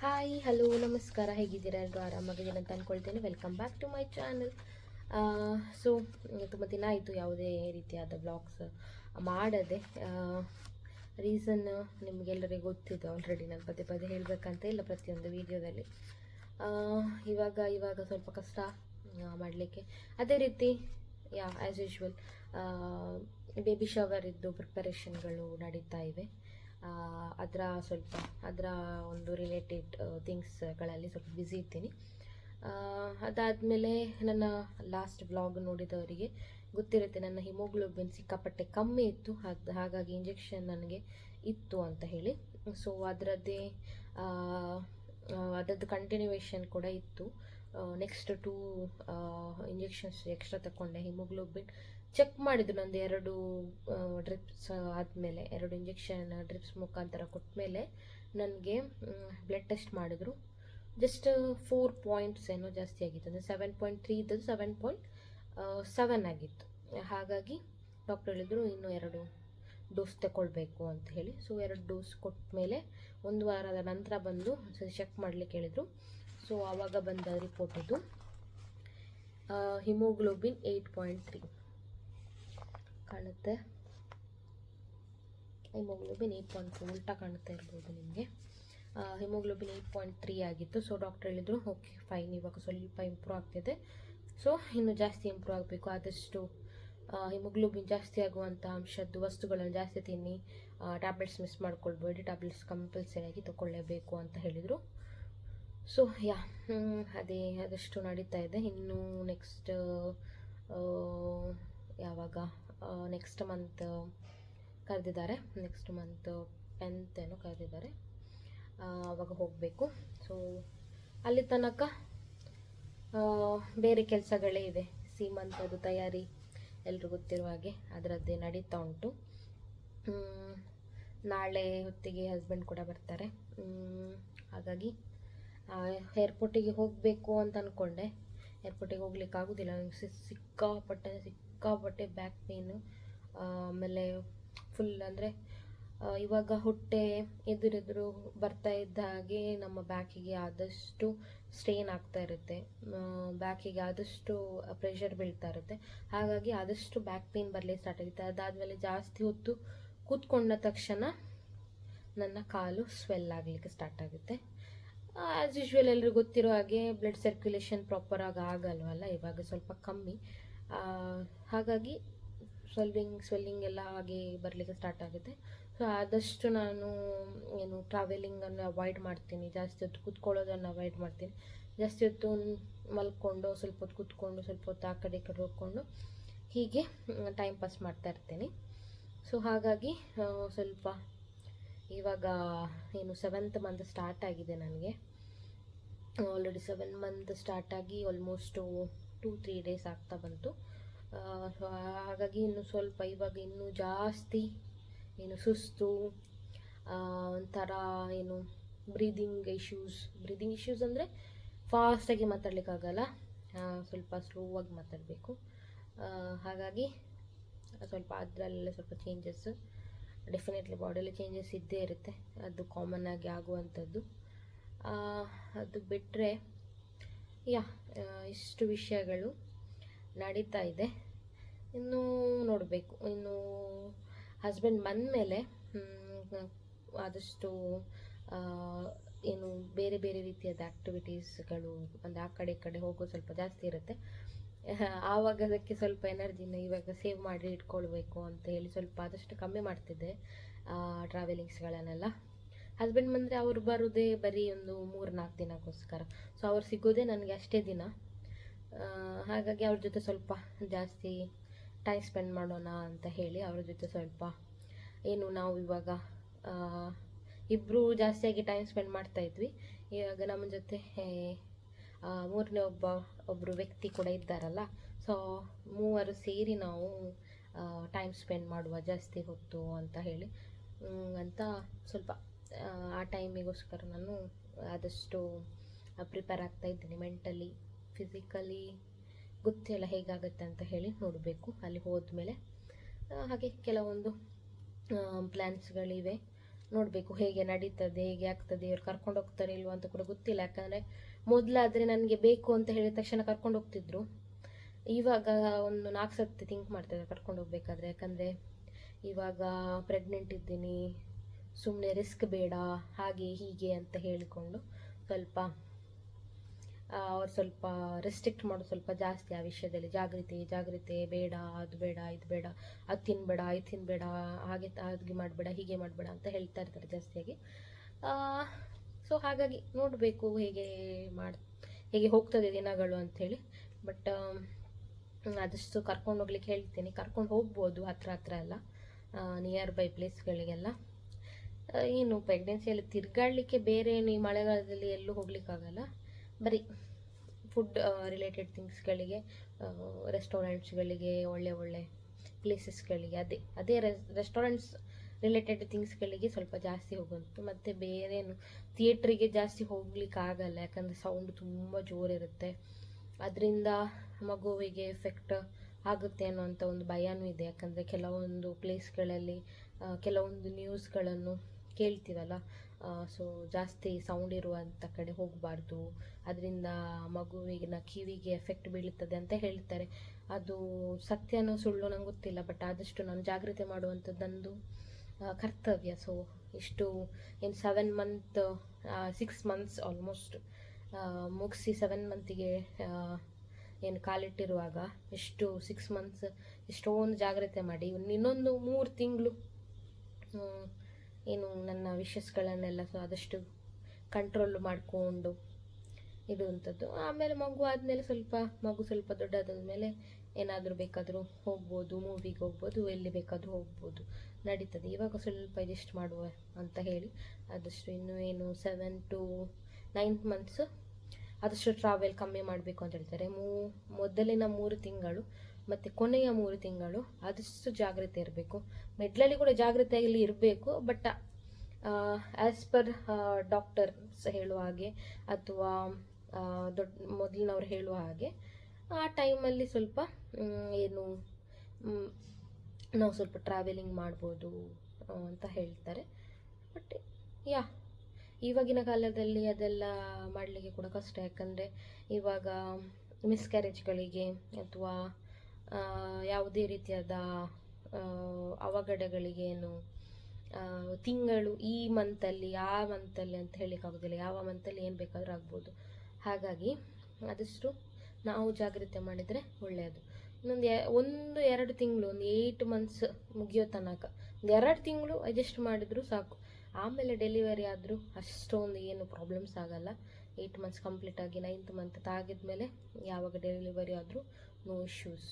Hi hello, ನಮಸ್ಕಾರ. ಹೇಗಿದ್ದೀರಾ? ಎಲ್ಲರೂ ಆರಾಮಾಗಿದ್ದೀನಿ ಅಂತ ಅಂದ್ಕೊಳ್ತೇನೆ welcome back to my channel so ತುಂಬ ದಿನ ಆಯಿತು ಯಾವುದೇ ರೀತಿಯಾದ ಬ್ಲಾಗ್ಸ್ ಮಾಡದೆ. ರೀಸನ್ ನಿಮಗೆಲ್ಲರಿಗೂ ಗೊತ್ತಿದೆ ಆಲ್ರೆಡಿ ನಾನು ಪದೇ ಪದೇ ಹೇಳಬೇಕಂತ ಇಲ್ಲ ಪ್ರತಿಯೊಂದು ವೀಡಿಯೋದಲ್ಲಿ ಇವಾಗ ಇವಾಗ ಸ್ವಲ್ಪ ಕಷ್ಟ ಮಾಡಲಿಕ್ಕೆ. ಅದೇ ರೀತಿ yeah as usual baby shower ಇದ್ದು ಪ್ರಿಪರೇಷನ್ಗಳು ನಡೀತಾ ಇವೆ. ಅದರ ಸ್ವಲ್ಪ, ಅದರ ಒಂದು ರಿಲೇಟೆಡ್ ಥಿಂಗ್ಸ್ಗಳಲ್ಲಿ ಸ್ವಲ್ಪ ಬ್ಯುಸಿ ಇದ್ದೀನಿ ಅದಾದಮೇಲೆ ನನ್ನ ಲಾಸ್ಟ್ ವ್ಲಾಗ್ ನೋಡಿದವರಿಗೆ ಗೊತ್ತಿರುತ್ತೆ, ನನ್ನ ಹಿಮೋಗ್ಲೋಬಿನ್ ಸಿಕ್ಕಾಪಟ್ಟೆ ಕಮ್ಮಿ ಇತ್ತು, ಹಾಗ್- ಹಾಗಾಗಿ ಇಂಜೆಕ್ಷನ್ ನನಗೆ ಇತ್ತು ಅಂತ ಹೇಳಿ. ಸೊ ಅದರದ್ದೇ ಅದರದ್ದು ಕಂಟಿನ್ಯೂವೇಷನ್ ಕೂಡ ಇತ್ತು. ನೆಕ್ಸ್ಟ್ ಟೂ ಇಂಜೆಕ್ಷನ್ಸ್ ಎಕ್ಸ್ಟ್ರಾ ತಕೊಂಡೆ ಹಿಮೋಗ್ಲೋಬಿನ್ ಚೆಕ್ ಮಾಡಿದ್ರು ನಂದು ಎರಡು ಡ್ರಿಪ್ಸ್ ಆದಮೇಲೆ, ಎರಡು ಇಂಜೆಕ್ಷನ್ ಡ್ರಿಪ್ಸ್ ಮುಖಾಂತರ ಕೊಟ್ಟ ಮೇಲೆ ನನಗೆ ಬ್ಲಡ್ ಟೆಸ್ಟ್ ಮಾಡಿದ್ರು. ಜಸ್ಟ್ ಫೋರ್ ಪಾಯಿಂಟ್ಸ್ ಏನೋ ಜಾಸ್ತಿ ಆಗಿತ್ತು. ಅಂದರೆ ಸೆವೆನ್ ಪಾಯಿಂಟ್ ತ್ರೀ ಇದ್ದದ್ದು ಸೆವೆನ್ ಪಾಯಿಂಟ್ ಸೆವೆನ್ ಆಗಿತ್ತು. ಹಾಗಾಗಿ ಡಾಕ್ಟರ್ ಹೇಳಿದರು ಇನ್ನೂ ಎರಡು ಡೋಸ್ ತಗೊಳ್ಬೇಕು ಅಂತ ಹೇಳಿ. ಸೊ ಎರಡು ಡೋಸ್ ಕೊಟ್ಟ ಮೇಲೆ ಒಂದು ವಾರದ ನಂತರ ಬಂದು ಚೆಕ್ ಮಾಡಲಿಕ್ಕೆ ಹೇಳಿದರು. ಸೊ ಆವಾಗ ಬಂದ ರಿಪೋರ್ಟ್ ಇದು. ಹಿಮೋಗ್ಲೋಬಿನ್ ಏಯ್ಟ್ ಪಾಯಿಂಟ್ ತ್ರೀ ಕಾಣುತ್ತೆ. ಹಿಮೋಗ್ಲೋಬಿನ್ ಏಯ್ಟ್ ಪಾಯಿಂಟ್ ಫೋರ್ ಉಲ್ಟಾ ಕಾಣುತ್ತಾ ಇರ್ಬೋದು ನಿಮಗೆ. ಹಿಮೋಗ್ಲೋಬಿನ್ ಏಯ್ಟ್ ಪಾಯಿಂಟ್ ತ್ರೀ ಆಗಿತ್ತು. ಸೊ ಡಾಕ್ಟರ್ ಹೇಳಿದರು ಓಕೆ ಫೈನ್ ಇವಾಗ ಸ್ವಲ್ಪ ಇಂಪ್ರೂವ್ ಆಗ್ತಿದೆ. ಸೊ ಇನ್ನು ಜಾಸ್ತಿ ಇಂಪ್ರೂವ್ ಆಗಬೇಕು. ಆದಷ್ಟು ಹಿಮೋಗ್ಲೋಬಿನ್ ಜಾಸ್ತಿ ಆಗುವಂಥ ಅಂಶದ್ದು ವಸ್ತುಗಳನ್ನು ಜಾಸ್ತಿ ತಿನ್ನಿ. ಟ್ಯಾಬ್ಲೆಟ್ಸ್ ಮಿಸ್ ಮಾಡ್ಕೊಳ್ಬೇಡಿ. ಟ್ಯಾಬ್ಲೆಟ್ಸ್ ಕಂಪಲ್ಸರಿಯಾಗಿ ತೊಗೊಳ್ಳೇಬೇಕು ಅಂತ ಹೇಳಿದರು. ಸೊ ಯಾ ಅದೇ ಅದಷ್ಟು ನಡೀತಾ ಇದೆ. ಇನ್ನು ನೆಕ್ಸ್ಟ್ ಯಾವಾಗ? ನೆಕ್ಸ್ಟ್ ಮಂತ್ ಕರೆದಿದ್ದಾರೆ. ನೆಕ್ಸ್ಟ್ ಮಂತ್ ಟೆಂತ್ ಏನೋ ಕರೆದಿದ್ದಾರೆ. ಆವಾಗ ಹೋಗಬೇಕು. ಸೊ ಅಲ್ಲಿ ತನಕ ಬೇರೆ ಕೆಲಸಗಳೇ ಇವೆ ಸೀಮಂತದ್ದು ತಯಾರಿ ಎಲ್ರಿಗೂ ಗೊತ್ತಿರುವ ಹಾಗೆ ಅದರದ್ದೇ ನಡೀತಾ ಉಂಟು. ನಾಳೆ ಹೊತ್ತಿಗೆ ಹಸ್ಬೆಂಡ್ ಕೂಡ ಬರ್ತಾರೆ. ಹಾಗಾಗಿ ಏರ್ಪೋರ್ಟಿಗೆ ಹೋಗಬೇಕು ಅಂತ ಅಂದ್ಕೊಂಡೆ ಏರ್ಪೋರ್ಟಿಗೆ ಹೋಗ್ಲಿಕ್ಕೆ ಆಗೋದಿಲ್ಲ ಸಿಕ್ಕಾಪಟ್ಟೆ ಸಿಕ್ಕಾಪಟ್ಟೆ ಬ್ಯಾಕ್ ಪೇನು ಆಮೇಲೆ ಫುಲ್ ಅಂದರೆ ಇವಾಗ ಹೊಟ್ಟೆ ಎದುರೆದುರು ಬರ್ತಾ ಇದ್ದ ಹಾಗೆ ನಮ್ಮ ಬ್ಯಾಕಿಗೆ ಆದಷ್ಟು ಸ್ಟ್ರೇನ್ ಆಗ್ತಾ ಇರುತ್ತೆ. ಬ್ಯಾಕಿಗೆ ಆದಷ್ಟು ಪ್ರೆಷರ್ ಬೀಳ್ತಾ ಇರುತ್ತೆ. ಹಾಗಾಗಿ ಆದಷ್ಟು ಬ್ಯಾಕ್ ಪೇನ್ ಬರಲಿಕ್ಕೆ ಸ್ಟಾರ್ಟ್ ಆಗುತ್ತೆ. ಅದಾದಮೇಲೆ ಜಾಸ್ತಿ ಹೊತ್ತು ಕೂತ್ಕೊಂಡ ತಕ್ಷಣ ನನ್ನ ಕಾಲು ಸ್ವೆಲ್ ಆಗಲಿಕ್ಕೆ ಸ್ಟಾರ್ಟ್ ಆಗುತ್ತೆ. ಆ್ಯಸ್ ಯೂಶ್ವಲ್ ಎಲ್ಲರಿಗೂ ಗೊತ್ತಿರೋ ಹಾಗೆ ಬ್ಲಡ್ ಸರ್ಕ್ಯುಲೇಷನ್ ಪ್ರಾಪರಾಗಿ ಆಗಲ್ವಲ್ಲ, ಇವಾಗ ಸ್ವಲ್ಪ ಕಮ್ಮಿ. ಹಾಗಾಗಿ ಸ್ವೆಲ್ಲಿಂಗ್ ಸ್ವೆಲ್ಲಿಂಗ್ ಎಲ್ಲ ಹಾಗೆ ಬರಲಿಕ್ಕೆ ಸ್ಟಾರ್ಟ್ ಆಗುತ್ತೆ. ಸೊ ಆದಷ್ಟು ನಾನು ಏನು ಟ್ರಾವೆಲಿಂಗನ್ನು ಅವಾಯ್ಡ್ ಮಾಡ್ತೀನಿ. ಜಾಸ್ತಿ ಹೊತ್ತು ಕೂತ್ಕೊಳ್ಳೋದನ್ನು ಅವಾಯ್ಡ್ ಮಾಡ್ತೀನಿ. ಜಾಸ್ತಿ ಹೊತ್ತು ಮಲ್ಕೊಂಡು, ಸ್ವಲ್ಪ ಹೊತ್ತು ಕೂತ್ಕೊಂಡು, ಸ್ವಲ್ಪ ಹೊತ್ತು ಆ ಕಡೆ ಕಡೆ ಹೋಗ್ಕೊಂಡು ಹೀಗೆ ಟೈಮ್ ಪಾಸ್ ಮಾಡ್ತಾ ಇರ್ತೀನಿ. ಸೊ ಹಾಗಾಗಿ ಸ್ವಲ್ಪ ಇವಾಗ ಏನು ಸೆವೆಂತ್ ಮಂತ್ ಸ್ಟಾರ್ಟ್ ಆಗಿದೆ ನನಗೆ. ಆಲ್ರೆಡಿ ಸೆವೆನ್ ಮಂತ್ ಸ್ಟಾರ್ಟ್ ಆಗಿ ಆಲ್ಮೋಸ್ಟು ಟೂ ತ್ರೀ ಡೇಸ್ ಆಗ್ತಾ ಬಂತು. ಹಾಗಾಗಿ ಇನ್ನು ಸ್ವಲ್ಪ ಇವಾಗ ಇನ್ನೂ ಜಾಸ್ತಿ ಏನು ಸುಸ್ತು ಒಂಥರ ಏನು ಬ್ರೀದಿಂಗ್ ಇಶ್ಯೂಸ್ ಬ್ರೀದಿಂಗ್ ಇಶ್ಯೂಸ್ ಅಂದರೆ ಫಾಸ್ಟಾಗಿ ಮಾತಾಡ್ಲಿಕ್ಕಾಗಲ್ಲ ಸ್ವಲ್ಪ ಸ್ಲೋ ಆಗಿ ಮಾತಾಡಬೇಕು. ಹಾಗಾಗಿ ಸ್ವಲ್ಪ ಅದರಲ್ಲೆಲ್ಲ ಸ್ವಲ್ಪ ಚೇಂಜಸ್ ಡೆಫಿನೆಟ್ಲಿ ಬಾಡಿಯಲ್ಲಿ ಚೇಂಜಸ್ ಇದ್ದೇ ಇರುತ್ತೆ. ಅದು ಕಾಮನ್ ಆಗಿ ಆಗುವಂಥದ್ದು. ಅದು ಬಿಟ್ಟರೆ ಯಾ ಇಷ್ಟು ವಿಷಯಗಳು ನಡೀತಾ ಇದೆ. ಇನ್ನು ನೋಡಬೇಕು. ಇನ್ನು ಹಸ್ಬೆಂಡ್ ಬಂದಮೇಲೆ ಆದಷ್ಟು ಏನು ಬೇರೆ ಬೇರೆ ರೀತಿಯಾದ ಆ್ಯಕ್ಟಿವಿಟೀಸ್ಗಳು ಒಂದು ಆ ಕಡೆ ಈ ಕಡೆ ಹೋಗೋ ಸ್ವಲ್ಪ ಜಾಸ್ತಿ ಇರುತ್ತೆ. ಆವಾಗ ಅದಕ್ಕೆ ಸ್ವಲ್ಪ ಎನರ್ಜಿನ ಇವಾಗ ಸೇವ್ ಮಾಡಿ ಇಟ್ಕೊಳ್ಬೇಕು ಅಂತ ಹೇಳಿ ಸ್ವಲ್ಪ ಆದಷ್ಟು ಕಮ್ಮಿ ಮಾಡ್ತಿದ್ದೆ ಟ್ರಾವೆಲಿಂಗ್ಸ್ಗಳನ್ನೆಲ್ಲ ಹಸ್ಬೆಂಡ್ ಬಂದರೆ ಅವ್ರು ಬರೋದೇ ಬರೀ ಒಂದು ಮೂರು ನಾಲ್ಕು ದಿನಕ್ಕೋಸ್ಕರ. ಸೊ ಅವ್ರು ಸಿಗೋದೇ ನನಗೆ ಅಷ್ಟೇ ದಿನ. ಹಾಗಾಗಿ ಅವ್ರ ಜೊತೆ ಸ್ವಲ್ಪ ಜಾಸ್ತಿ ಟೈಮ್ ಸ್ಪೆಂಡ್ ಮಾಡೋಣ ಅಂತ ಹೇಳಿ ಅವ್ರ ಜೊತೆ ಸ್ವಲ್ಪ ಏನು ನಾವು ಇವಾಗ ಇಬ್ಬರು ಜಾಸ್ತಿಯಾಗಿ ಟೈಮ್ ಸ್ಪೆಂಡ್ ಮಾಡ್ತಾ ಇದ್ವಿ. ಇವಾಗ ನಮ್ಮ ಜೊತೆ ಮೂರನೇ ಒಬ್ಬ ಒಬ್ಬರು ವ್ಯಕ್ತಿ ಕೂಡ ಇದ್ದಾರಲ್ಲ. ಸೊ ಮೂವರು ಸೇರಿ ನಾವು ಟೈಮ್ ಸ್ಪೆಂಡ್ ಮಾಡುವ ಜಾಸ್ತಿ ಹೊತ್ತು ಅಂತ ಹೇಳಿ ಅಂತ ಸ್ವಲ್ಪ ಆ, ಟೈಮಿಗೋಸ್ಕರ ನಾನು ಆದಷ್ಟು ಪ್ರಿಪೇರ್ ಆಗ್ತಾ ಇದ್ದೀನಿ ಮೆಂಟಲಿ ಫಿಸಿಕಲಿ ಗೊತ್ತಿಲ್ಲ ಹೇಗಾಗುತ್ತೆ ಅಂತ ಹೇಳಿ ನೋಡಬೇಕು. ಅಲ್ಲಿ ಹೋದ್ಮೇಲೆ ಹಾಗೆ ಕೆಲವೊಂದು ಪ್ಲ್ಯಾನ್ಸ್ಗಳಿವೆ ನೋಡಬೇಕು ಹೇಗೆ ನಡೀತದೆ ಹೇಗೆ ಆಗ್ತದೆ ಇವ್ರು ಕರ್ಕೊಂಡು ಹೋಗ್ತಾರೆ ಇಲ್ವಾ ಅಂತ ಕೂಡ ಗೊತ್ತಿಲ್ಲ. ಯಾಕಂದರೆ ಮೊದಲಾದರೆ ನನಗೆ ಬೇಕು ಅಂತ ಹೇಳಿದ ತಕ್ಷಣ ಕರ್ಕೊಂಡು ಹೋಗ್ತಿದ್ರು. ಇವಾಗ ಒಂದು ನಾಲ್ಕು ಸತಿ ಥಿಂಕ್ ಮಾಡ್ತಿದ್ದಾರೆ ಕರ್ಕೊಂಡು ಹೋಗ್ಬೇಕಾದ್ರೆ. ಯಾಕಂದರೆ ಇವಾಗ ಪ್ರೆಗ್ನೆಂಟ್ ಇದ್ದೀನಿ ಸುಮ್ಮನೆ ರಿಸ್ಕ್ ಬೇಡ, ಹಾಗೆ ಹೀಗೆ ಅಂತ ಹೇಳಿಕೊಂಡು ಸ್ವಲ್ಪ ಅವ್ರು ಸ್ವಲ್ಪ ರೆಸ್ಟ್ರಿಕ್ಟ್ ಮಾಡೋದು ಸ್ವಲ್ಪ ಜಾಸ್ತಿ ಆ ವಿಷಯದಲ್ಲಿ. ಜಾಗೃತಿ ಜಾಗೃತಿ ಬೇಡ, ಅದು ಬೇಡ, ಇದು ಬೇಡ, ಅದು ತಿನ್ಬೇಡ, ಇದು ತಿನ್ಬೇಡ, ಹಾಗೆ ಹಾಗೆ ಮಾಡಬೇಡ, ಹೀಗೆ ಮಾಡಬೇಡ ಅಂತ ಹೇಳ್ತಾ ಇರ್ತಾರೆ ಜಾಸ್ತಿಯಾಗಿ. ಸೊ ಹಾಗಾಗಿ ನೋಡಬೇಕು ಹೇಗೆ ಮಾಡಿ, ಹೇಗೆ ಹೋಗ್ತದೆ ದಿನಗಳು ಅಂಥೇಳಿ. ಬಟ್ ಆದಷ್ಟು ಕರ್ಕೊಂಡು ಹೋಗ್ಲಿಕ್ಕೆ ಹೇಳ್ತೀನಿ. ಕರ್ಕೊಂಡು ಹೋಗ್ಬೋದು ಹತ್ರ ಹತ್ರ ಎಲ್ಲ ನಿಯರ್ ಬೈ ಪ್ಲೇಸ್ಗಳಿಗೆಲ್ಲ ಏನು ಪ್ರೆಗ್ನೆನ್ಸಿಯಲ್ಲಿ ತಿರ್ಗಾಡಲಿಕ್ಕೆ ಬೇರೆ ಏನು ಈ ಮಳೆಗಾಲದಲ್ಲಿ ಎಲ್ಲೂ ಹೋಗ್ಲಿಕ್ಕಾಗಲ್ಲ? ಬರೀ ಫುಡ್ ರಿಲೇಟೆಡ್ ಥಿಂಗ್ಸ್ಗಳಿಗೆ ರೆಸ್ಟೋರೆಂಟ್ಸ್ಗಳಿಗೆ ಒಳ್ಳೆ ಒಳ್ಳೆ ಪ್ಲೇಸಸ್ಗಳಿಗೆ ಅದೇ ಅದೇ ರೆಸ್ಟೋರೆಂಟ್ಸ್ ರಿಲೇಟೆಡ್ ಥಿಂಗ್ಸ್ಗಳಿಗೆ ಸ್ವಲ್ಪ ಜಾಸ್ತಿ ಹೋಗುವಂತು. ಮತ್ತು ಬೇರೇನು ಥಿಯೇಟ್ರಿಗೆ ಜಾಸ್ತಿ ಹೋಗ್ಲಿಕ್ಕೆ ಆಗಲ್ಲ ಯಾಕಂದರೆ ಸೌಂಡ್ ತುಂಬ ಜೋರಿರುತ್ತೆ. ಅದರಿಂದ ಮಗುವಿಗೆ ಎಫೆಕ್ಟ್ ಆಗುತ್ತೆ ಅನ್ನೋಂಥ ಒಂದು ಭಯನೂ ಇದೆ. ಯಾಕಂದರೆ ಕೆಲವೊಂದು ಪ್ಲೇಸ್ಗಳಲ್ಲಿ ಕೆಲವೊಂದು ನ್ಯೂಸ್ಗಳನ್ನು ಕೇಳ್ತೀವಲ್ಲ ಸೊ ಜಾಸ್ತಿ ಸೌಂಡ್ ಇರುವಂಥ ಕಡೆ ಹೋಗಬಾರ್ದು. ಅದರಿಂದ ಮಗುವಿನ ಕಿವಿಗೆ ಎಫೆಕ್ಟ್ ಬೀಳುತ್ತದೆ ಅಂತ ಹೇಳ್ತಾರೆ. ಅದು ಸತ್ಯನೋ ಸುಳ್ಳು ನಂಗೆ ಗೊತ್ತಿಲ್ಲ ಬಟ್ ಆದಷ್ಟು ನಾನು ಜಾಗ್ರತೆ ಮಾಡುವಂಥದ್ದೊಂದು ಕರ್ತವ್ಯ. ಸೊ ಇಷ್ಟು ಏನು seven month six months almost ಮುಗಿಸಿ ಸೆವೆನ್ ಮಂತಿಗೆ ಏನು ಕಾಲಿಟ್ಟಿರುವಾಗ ಎಷ್ಟು ಸಿಕ್ಸ್ ಮಂತ್ಸ್ ಎಷ್ಟೊಂದು ಜಾಗ್ರತೆ ಮಾಡಿ. ಇನ್ನು ಇನ್ನೊಂದು ಮೂರು ತಿಂಗಳು ಏನು ನನ್ನ ವಿಷಸ್ಗಳನ್ನೆಲ್ಲ ಸೊ ಆದಷ್ಟು ಕಂಟ್ರೋಲ್ ಮಾಡಿಕೊಂಡು ಇಡುವಂಥದ್ದು. ಆಮೇಲೆ ಮಗು ಆದಮೇಲೆ ಸ್ವಲ್ಪ, ಮಗು ಸ್ವಲ್ಪ ದೊಡ್ಡದಾದ ಮೇಲೆ ಏನಾದರೂ ಬೇಕಾದರೂ ಹೋಗ್ಬೋದು ಮೂವಿಗೆ ಹೋಗ್ಬೋದು, ಎಲ್ಲಿ ಬೇಕಾದರೂ ಹೋಗ್ಬೋದು. ನಡೀತದೆ. ಇವಾಗ ಸ್ವಲ್ಪ ಅಡ್ಜಸ್ಟ್ ಮಾಡುವ ಅಂತ ಹೇಳಿ ಆದಷ್ಟು ಇನ್ನೂ ಏನು ಸೆವೆನ್ ಟು ನೈನ್ತ್ ಮಂತ್ಸು ಆದಷ್ಟು ಟ್ರಾವೆಲ್ ಕಮ್ಮಿ ಮಾಡಬೇಕು ಅಂತ ಹೇಳ್ತಾರೆ. ಮೂ, ಮೊದಲಿನ ಮೂರು ತಿಂಗಳು ಮತ್ತು ಕೊನೆಯ ಮೂರು ತಿಂಗಳು ಆದಷ್ಟು ಜಾಗ್ರತೆ ಇರಬೇಕು. ಮೆಡ್ಲಲ್ಲಿ ಕೂಡ ಜಾಗ್ರತೆಯಲ್ಲಿ ಇರಬೇಕು ಬಟ್ ಆ್ಯಸ್ ಪರ್ ಡಾಕ್ಟರ್ಸ್ ಹೇಳುವ ಹಾಗೆ ಅಥವಾ ದೊಡ್ಡ ಮೊದಲಿನವ್ರು ಹೇಳುವ ಹಾಗೆ, ಆ ಟೈಮಲ್ಲಿ ಸ್ವಲ್ಪ ಏನು ನಾವು ಸ್ವಲ್ಪ ಟ್ರಾವೆಲಿಂಗ್ ಮಾಡ್ಬೋದು ಅಂತ ಹೇಳ್ತಾರೆ. ಬಟ್ ಯಾ, ಇವಾಗಿನ ಕಾಲದಲ್ಲಿ ಅದೆಲ್ಲ ಮಾಡಲಿಕ್ಕೆ ಕೂಡ ಕಷ್ಟ. ಯಾಕಂದರೆ ಇವಾಗ ಮಿಸ್ಕ್ಯಾರೇಜ್ಗಳಿಗೆ ಅಥವಾ ಯಾವುದೇ ರೀತಿಯಾದ ಅವಘಡಗಳಿಗೇನು ತಿಂಗಳು ಈ ಮಂತಲ್ಲಿ ಆ ಮಂತಲ್ಲಿ ಅಂತ ಹೇಳಲಿಕ್ಕಾಗೋದಿಲ್ಲ ಯಾವ ಮಂತಲ್ಲಿ ಏನು ಬೇಕಾದರೂ ಆಗ್ಬೋದು. ಹಾಗಾಗಿ ಆದಷ್ಟು ನಾವು ಜಾಗ್ರತೆ ಮಾಡಿದರೆ ಒಳ್ಳೆಯದು. ಇನ್ನೊಂದು ಒಂದು ಎರಡು ತಿಂಗಳು, ಒಂದು ಏಯ್ಟ್ ಮಂತ್ಸ್ ಮುಗಿಯೋ ತನಕ. ಒಂದು ಎರಡು ತಿಂಗಳು ಅಡ್ಜಸ್ಟ್ ಮಾಡಿದರೂ ಸಾಕು. ಆಮೇಲೆ ಡೆಲಿವರಿ ಆದರೂ ಅಷ್ಟೊಂದು ಏನು ಪ್ರಾಬ್ಲಮ್ಸ್ ಆಗಲ್ಲ. ಏಯ್ಟ್ ಮಂತ್ಸ್ ಕಂಪ್ಲೀಟ್ ಆಗಿ ನೈನ್ತ್ ಮಂತ್ ತಾಗಿದ್ಮೇಲೆ ಯಾವಾಗ ಡೆಲಿವರಿ ಆದರೂ ನೋ ಇಶ್ಯೂಸ್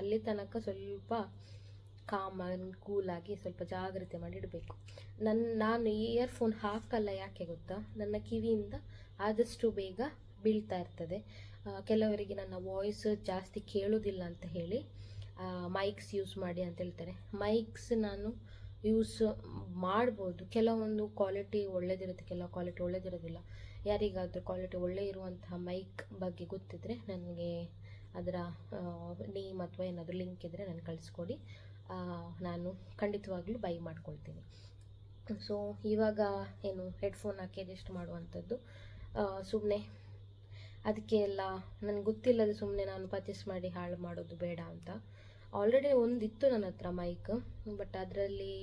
ಅಲ್ಲಿ ತನಕ ಸ್ವಲ್ಪ ಕಾಮ್ ಕೂಲಾಗಿ ಸ್ವಲ್ಪ ಜಾಗ್ರತೆ ಮಾಡಿ ಇಡಬೇಕು ನನ್ನ ನಾನು ಇಯರ್ಫೋನ್ ಹಾಕಲ್ಲ ಯಾಕೆ ಗೊತ್ತಾ? ನನ್ನ ಕಿವಿಯಿಂದ ಆದಷ್ಟು ಬೇಗ ಬೀಳ್ತಾ ಇರ್ತದೆ. ಕೆಲವರಿಗೆ ನನ್ನ ವಾಯ್ಸ್ ಜಾಸ್ತಿ ಕೇಳೋದಿಲ್ಲ ಅಂತ ಹೇಳಿ ಮೈಕ್ಸ್ ಯೂಸ್ ಮಾಡಿ ಅಂತ ಹೇಳ್ತಾರೆ. ಮೈಕ್ಸ್ ನಾನು ಯೂಸ್ ಮಾಡ್ಬೋದು. ಕೆಲವೊಂದು ಕ್ವಾಲಿಟಿ ಒಳ್ಳೆದಿರುತ್ತೆ, ಕೆಲವು ಕ್ವಾಲಿಟಿ ಒಳ್ಳೆದಿರೋದಿಲ್ಲ. ಯಾರಿಗಾದರೂ ಕ್ವಾಲಿಟಿ ಒಳ್ಳೆ ಇರುವಂತಹ ಮೈಕ್ ಬಗ್ಗೆ ಗೊತ್ತಿದ್ದರೆ ನನಗೆ ಅದರ ನೇಮ್ ಅಥವಾ ಏನಾದರೂ ಲಿಂಕ್ ಇದ್ದರೆ ನಾನು ಕಳಿಸ್ಕೊಡಿ. ನಾನು ಖಂಡಿತವಾಗ್ಲೂ ಬೈ ಮಾಡ್ಕೊಳ್ತೀನಿ. ಸೊ ಇವಾಗ ಏನು ಹೆಡ್ಫೋನ್ ಹಾಕಿ ಅಡ್ಜಸ್ಟ್ ಮಾಡುವಂಥದ್ದು. ಸುಮ್ಮನೆ ಅದಕ್ಕೆ ಎಲ್ಲ, ನನಗೆ ಗೊತ್ತಿಲ್ಲದೆ ಸುಮ್ಮನೆ ನಾನು ಪರ್ಚೇಸ್ ಮಾಡಿ ಹಾಳು ಮಾಡೋದು ಬೇಡ ಅಂತ. ಆಲ್ರೆಡಿ ಒಂದಿತ್ತು ನನ್ನ ಹತ್ರ ಮೈಕ್ ಬಟ್ ಅದರಲ್ಲಿ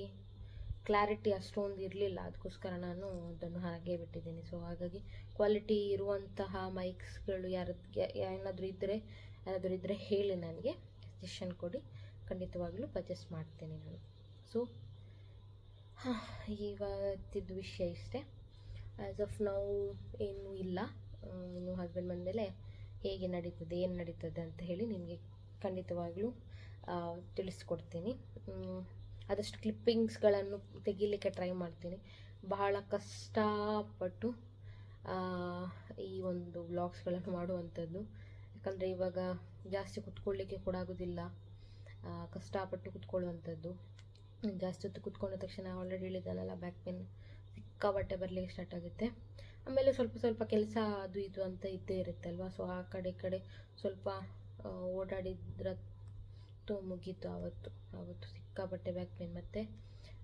ಕ್ಲಾರಿಟಿ ಅಷ್ಟೊಂದು ಇರಲಿಲ್ಲ. ಅದಕ್ಕೋಸ್ಕರ ನಾನು ಅದನ್ನು ಹಾಗೆ ಬಿಟ್ಟಿದ್ದೀನಿ. ಸೊ ಹಾಗಾಗಿ ಕ್ವಾಲಿಟಿ ಇರುವಂತಹ ಮೈಕ್ಸ್ಗಳು ಯಾರು ಏನಾದರೂ ಇದ್ದರೆ ಯಾರಾದರೂ ಇದ್ದರೆ ಹೇಳಿ ನನಗೆ ಸಜೆಷನ್ ಕೊಡಿ. ಖಂಡಿತವಾಗಲೂ ಪರ್ಚೇಸ್ ಮಾಡ್ತೇನೆ ನಾನು. ಸೊ ಹಾಂ ಇವತ್ತಿದ್ದು ವಿಷಯ ಇಷ್ಟೇ. ಆ್ಯಸ್ ಆಫ್ ನಾವು ಏನೂ ಇಲ್ಲ. ಇನ್ನು ಹಸ್ಬೆಂಡ್ ಬಂದಮೇಲೆ ಹೇಗೆ ನಡೀತದೆ, ಏನು ನಡೀತದೆ ಅಂತ ಹೇಳಿ ನಿಮಗೆ ಖಂಡಿತವಾಗಲೂ ತಿಳಿಸ್ಕೊಡ್ತೀನಿ. ಆದಷ್ಟು ಕ್ಲಿಪ್ಪಿಂಗ್ಸ್ಗಳನ್ನು ತೆಗಿಲಿಕ್ಕೆ ಟ್ರೈ ಮಾಡ್ತೀನಿ. ಬಹಳ ಕಷ್ಟಪಟ್ಟು ಈ ಒಂದು ವ್ಲಾಗ್ಸ್ಗಳನ್ನು ಮಾಡುವಂಥದ್ದು. ಯಾಕಂದರೆ ಇವಾಗ ಜಾಸ್ತಿ ಕುತ್ಕೊಳ್ಳಿಕ್ಕೆ ಕೂಡ ಆಗೋದಿಲ್ಲ. ಕಷ್ಟಪಟ್ಟು ಕುತ್ಕೊಳ್ಳುವಂಥದ್ದು ಜಾಸ್ತಿ ಹೊತ್ತು ಕುತ್ಕೊಂಡ ತಕ್ಷಣ ಆಲ್ರೆಡಿ ಹೇಳಿದ್ದಾನಲ್ಲ ಬ್ಯಾಕ್ ಪೇನ್ ಸಿಕ್ಕಾಬಟ್ಟೆ ಬರಲಿಕ್ಕೆ ಸ್ಟಾರ್ಟ್ ಆಗುತ್ತೆ. ಆಮೇಲೆ ಸ್ವಲ್ಪ ಸ್ವಲ್ಪ ಕೆಲಸ ಅದು ಇದು ಅಂತ ಇದ್ದೇ ಇರುತ್ತೆ ಅಲ್ವಾ? ಸೊ ಆ ಕಡೆ ಈ ಕಡೆ ಸ್ವಲ್ಪ ಓಡಾಡಿದ್ರ ಮುಗೀತು ಆವತ್ತು. ಆವತ್ತು ಸಿಕ್ಕಾಬಟ್ಟೆ ಬ್ಯಾಕ್ ಪೇನ್ ಮತ್ತು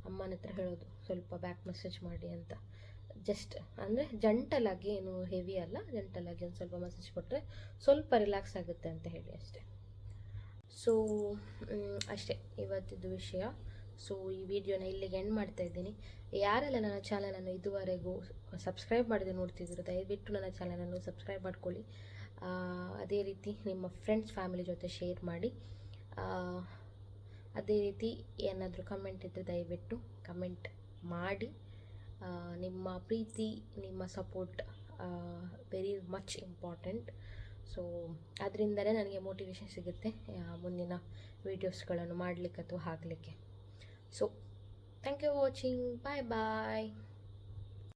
ಅಮ್ಮನ ಹತ್ರ ಹೇಳೋದು, ಸ್ವಲ್ಪ ಬ್ಯಾಕ್ ಮಸಾಜ್ ಮಾಡಿ ಅಂತ. ಜಸ್ಟ್ ಅಂದರೆ ಜಂಟಲಾಗಿ ಏನು ಹೆವಿ ಅಲ್ಲ ಜಂಟಲಾಗಿ ಒಂದು ಸ್ವಲ್ಪ ಮಸಾಜ್ ಕೊಟ್ಟರೆ ಸ್ವಲ್ಪ ರಿಲ್ಯಾಕ್ಸ್ ಆಗುತ್ತೆ ಅಂತ ಹೇಳಿ ಅಷ್ಟೇ. ಸೊ ಅಷ್ಟೇ ಇವತ್ತಿದ್ದು ವಿಷಯ. ಸೊ ಈ ವಿಡಿಯೋನ ಇಲ್ಲಿಗೆ ಎಂಡ್ ಮಾಡ್ತಾ ಇದ್ದೀನಿ. ಯಾರೆಲ್ಲ ನನ್ನ ಚಾನಲನ್ನು ಇದುವರೆಗೂ ಸಬ್ಸ್ಕ್ರೈಬ್ ಮಾಡದೆ ನೋಡ್ತಿದ್ದೀರೋ, ದಯವಿಟ್ಟು ನನ್ನ ಚಾನಲನ್ನು ಸಬ್ಸ್ಕ್ರೈಬ್ ಮಾಡ್ಕೊಳ್ಳಿ. ಅದೇ ರೀತಿ ನಿಮ್ಮ ಫ್ರೆಂಡ್ಸ್ ಫ್ಯಾಮಿಲಿ ಜೊತೆ ಶೇರ್ ಮಾಡಿ. ಅದೇ ರೀತಿ ಏನಾದರೂ ಕಮೆಂಟ್ ಇದ್ದರೆ ದಯವಿಟ್ಟು ಕಮೆಂಟ್ ಮಾಡಿ. ನಿಮ್ಮ ಪ್ರೀತಿ, ನಿಮ್ಮ support very much important so ಅದರಿಂದಲೇ ನನಗೆ ಮೋಟಿವೇಶನ್ ಸಿಗುತ್ತೆ ಮುಂದಿನ ವೀಡಿಯೋಸ್ಗಳನ್ನು ಮಾಡಲಿಕ್ಕೆ ಅಥವಾ ಹಾಕಲಿಕ್ಕೆ. So thank you watching bye bye